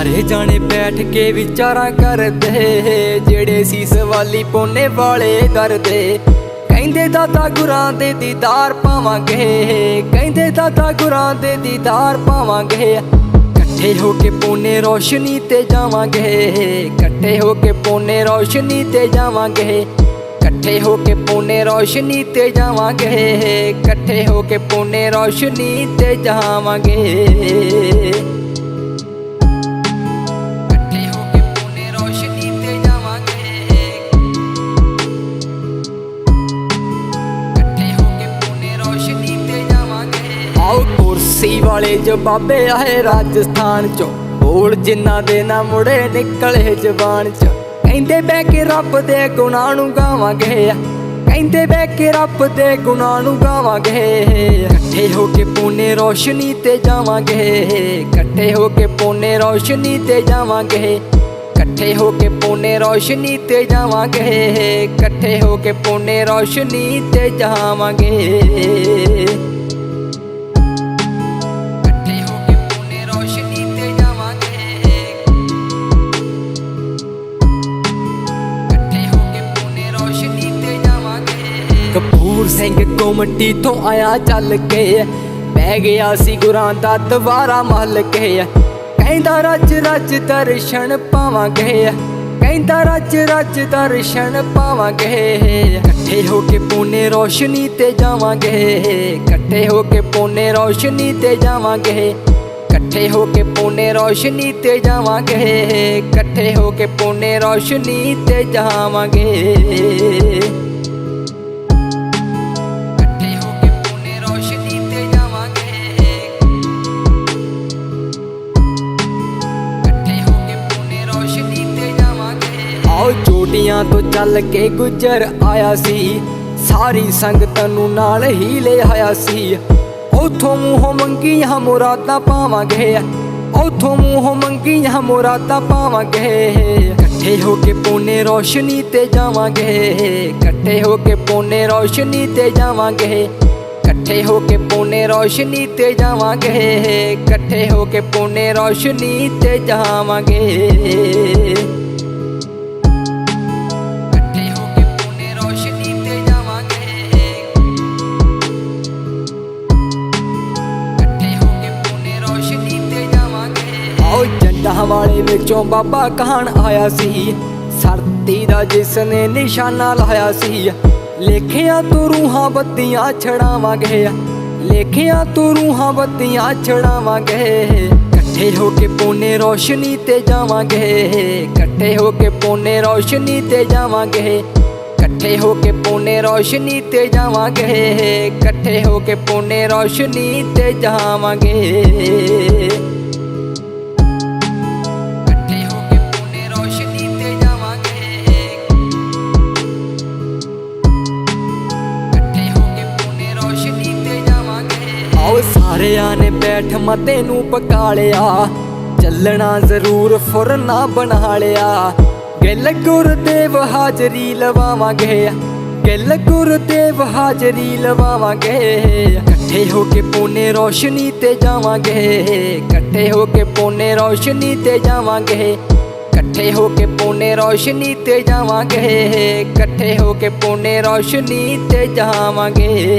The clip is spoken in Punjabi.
ਸਾਰੇ ਜਾਣੇ ਬੈਠ ਕੇ ਵਿਚਾਰਾਂ ਕਰਦੇ, ਜਿਹੜੇ ਸੀਸ ਵਾਲੀ ਪੋਨੇ ਵਾਲੇ ਦਰਦੇ। ਕਹਿੰਦੇ ਦਾਤਾ ਗੁਰਾਂ ਦੇ ਦੀਦਾਰ ਪਾਵਾਂਗੇ, ਕਹਿੰਦੇ ਦਾਤਾ ਗੁਰਾਂ ਦੇ ਦੀਦਾਰ ਪਾਵਾਂਗੇ। ਇਕੱਠੇ ਹੋ ਕੇ ਪੋਨੇ ਰੋਸ਼ਨੀ ਤੇ ਜਾਵਾਂਗੇ, ਇਕੱਠੇ ਹੋ ਕੇ ਪੋਨੇ ਰੋਸ਼ਨੀ ਤੇ ਜਾਵਾਂਗੇ। ਇਕੱਠੇ ਹੋ ਕੇ ਪੋਨੇ ਰੋਸ਼ਨੀ ਤੇ ਜਾਵਾਂਗੇ, ਇਕੱਠੇ ਹੋ ਕੇ ਪੋਨੇ ਰੋਸ਼ਨੀ ਤੇ ਜਾਵਾਂਗੇ। ਕੁਰਸੀ ਬਾਬੇ ਆਏ ਰਾਜਸਥਾਨ ਚੋਂ। ਬੋਲ ਜਿਨ੍ਹਾਂ ਦੇ ਨਾ ਮੁੜੇ ਨਿਕਲੇ ਜ਼ਬਾਨ ਚ। ਕਹਿੰਦੇ ਬਹਿ ਕੇ ਰੱਬ ਦੇ ਗੁਣਾਂ ਨੂੰ ਗਾਵਾਂਗੇ। ਕਹਿੰਦੇ ਬਹਿ ਕੇ ਰੱਬ ਦੇ ਗੁਣਾਂ ਨੂੰ ਗਾਵਾਂਗੇ। ਇਕੱਠੇ ਹੋ ਕੇ ਪੂਨੇ ਰੋਸ਼ਨੀ ਤੇ ਜਾਵਾਂਗੇ। ਇਕੱਠੇ ਹੋ ਕੇ ਪੂਨੇ ਰੋਸ਼ਨੀ ਤੇ ਜਾਵਾਂਗੇ। ਇਕੱਠੇ ਹੋ ਕੇ ਪੂਨੇ ਰੋਸ਼ਨੀ ਤੇ ਜਾਵਾਂਗੇ। ਇਕੱਠੇ ਹੋ ਕੇ ਪੂਨੇ ਰੋਸ਼ਨੀ ਤੇ ਜਾਵਾਂਗੇ। ਜਾਵਾਂਗੇ ਸਿੰਘ ਕੋਮਟੀ ਤੋਂ ਆਇਆ ਚੱਲ ਕੇ। ਬਹਿ ਗਿਆ ਸੀ ਗੁਰਾਂ ਦਾ ਦਵਾਰਾ ਮਹਲ ਕੇ। ਕਹਿੰਦਾ, ਰੱਜ ਰੱਜ ਦਰਸ਼ਨ ਪਾਵਾਂਗੇ। ਕਹਿੰਦਾ, ਰੱਜ ਰੱਜ ਦਰਸ਼ਨ ਪਾਵਾਂਗੇ। ਇਕੱਠੇ ਹੋ ਕੇ ਪੂਨੇ ਰੋਸ਼ਨੀ ਤੇ ਜਾਵਾਂਗੇ। ਇਕੱਠੇ ਹੋ ਕੇ ਪੂਨੇ ਰੋਸ਼ਨੀ ਤੇ ਜਾਵਾਂਗੇ। ਇਕੱਠੇ ਹੋ ਕੇ ਪੂਨੇ ਰੋਸ਼ਨੀ ਤੇ ਜਾਵਾਂਗੇ। ਇਕੱਠੇ ਹੋ ਕੇ ਪੂਨੇ ਰੋਸ਼ਨੀ ਤੇ ਜਾਵਾਂਗੇ। ਚੋਟੀਆਂ ਤੋਂ ਚੱਲ ਕੇ ਗੁਜਰ ਆਇਆ ਸੀ। ਸਾਰੀ ਸੰਗਤ ਨੂੰ ਨਾਲ ਹੀ ਲੈ ਆਇਆ ਸੀ। ਉਥੋਂ ਮੂੰਹੋਂ ਮੰਗੀਆਂ ਮੁਰਾਦਾਂ ਪਾਵਾਂਗੇ। ਉਥੋਂ ਮੂੰਹੋਂ ਮੰਗੀਆਂ ਮੁਰਾਦਾਂ ਪਾਵਾਂਗੇ। ਇਕੱਠੇ ਹੋ ਕੇ ਪੂਨੇ ਰੋਸ਼ਨੀ ਤੇ ਜਾਵਾਂਗੇ। ਇਕੱਠੇ ਹੋ ਕੇ ਪੂਨੇ ਰੋਸ਼ਨੀ ਤੇ ਜਾਵਾਂਗੇ। ਇਕੱਠੇ ਹੋ ਕੇ ਪੂਨੇ ਰੋਸ਼ਨੀ ਤੇ ਜਾਵਾਂਗੇ। ਇਕੱਠੇ ਹੋ ਕੇ ਪੂਨੇ ਰੋਸ਼ਨੀ ਤੇ ਜਾਵਾਂਗੇ। ਵਾਲੇ ਵਿੱਚੋਂ ਬਾਬਾ ਕਹਾਣ ਆਇਆ ਸੀ। ਸਰਤੀ ਦਾ ਜਿਸ ਨੇ ਨਿਸ਼ਾਨਾ ਲਾਇਆ ਸੀ। ਲੇਖਿਆਂ ਤੋਂ ਰੂਹਾਂ ਬੱਤੀਆਂ ਛੜਾਵਾਂਗੇ। ਲੇਖਿਆਂ ਤੋਂ ਰੂਹਾਂ ਬੱਤੀਆਂ ਛੜਾਵਾਂਗੇ। ਇਕੱਠੇ ਹੋ ਕੇ ਪੂਨੇ ਰੋਸ਼ਨੀ ਤੇ ਜਾਵਾਂਗੇ। ਇਕੱਠੇ ਹੋ ਕੇ ਪੂਨੇ ਰੋਸ਼ਨੀ ਤੇ ਜਾਵਾਂਗੇ। ਇਕੱਠੇ ਹੋ ਕੇ ਪੂਨੇ ਰੋਸ਼ਨੀ ਤੇ ਜਾਵਾਂਗੇ। ਇਕੱਠੇ ਹੋ ਕੇ ਪੂਨੇ ਰੋਸ਼ਨੀ ਤੇ ਜਾਵਾਂਗੇ। ਸਾਰਿਆਂ ਨੇ ਬੈਠ ਮਤੇ ਨੂੰ ਪਕਾ ਲਿਆ ਚੱਲਣਾ ਜ਼ਰੂਰ ਫੁਰਨਾ ਬਣਾ ਲਿਆ ਗਿੱਲ ਗੁਰਦੇਵ ਹਾਜ਼ਰੀ ਲਵਾਵਾਂਗੇ। ਗਿੱਲ ਗੁਰਦੇਵ ਹਾਜ਼ਰੀ ਲਵਾਵਾਂਗੇ। ਇਕੱਠੇ ਹੋ ਕੇ ਪੂਨੇ ਰੋਸ਼ਨੀ ਤੇ ਜਾਵਾਂਗੇ। ਇਕੱਠੇ ਹੋ ਕੇ ਪੂਨੇ ਰੋਸ਼ਨੀ ਤੇ ਜਾਵਾਂਗੇ। ਇਕੱਠੇ ਹੋ ਕੇ ਪੂਨੇ ਰੋਸ਼ਨੀ ਤੇ ਜਾਵਾਂਗੇ। ਇਕੱਠੇ ਹੋ ਕੇ ਪੂਨੇ ਰੋਸ਼ਨੀ ਤੇ ਜਾਵਾਂਗੇ।